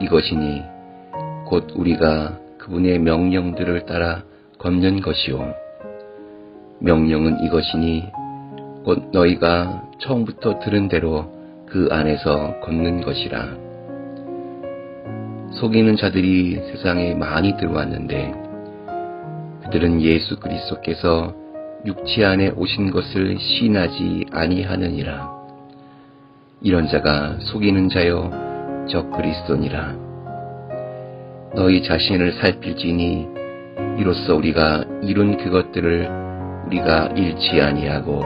이것이니 곧 우리가 그분의 명령들을 따라 걷는 것이요. 명령은 이것이니 곧 너희가 처음부터 들은 대로 그 안에서 걷는 것이라. 속이는 자들이 세상에 많이 들어왔는데 그들은 예수 그리스도께서 육체 안에 오신 것을 시인하지 아니하느니라. 이런 자가 속이는 자요 저 그리스도니라. 너희 자신을 살필지니 이로써 우리가 이룬 그것들을 우리가 잃지 아니하고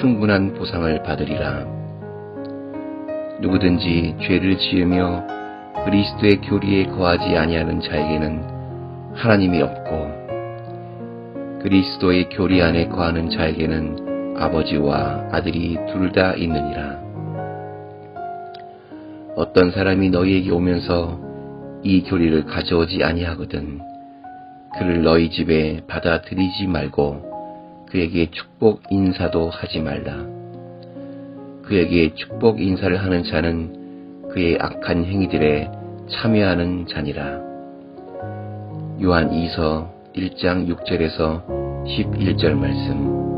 충분한 보상을 받으리라. 누구든지 죄를 지으며 그리스도의 교리에 거하지 아니하는 자에게는 하나님이 없고 그리스도의 교리 안에 거하는 자에게는 아버지와 아들이 둘 다 있느니라. 어떤 사람이 너희에게 오면서 이 교리를 가져오지 아니하거든 그를 너희 집에 받아들이지 말고 그에게 축복 인사도 하지 말라. 그에게 축복 인사를 하는 자는 그의 악한 행위들에 참여하는 자니라. 요한 2서 1장 6절에서 11절 말씀.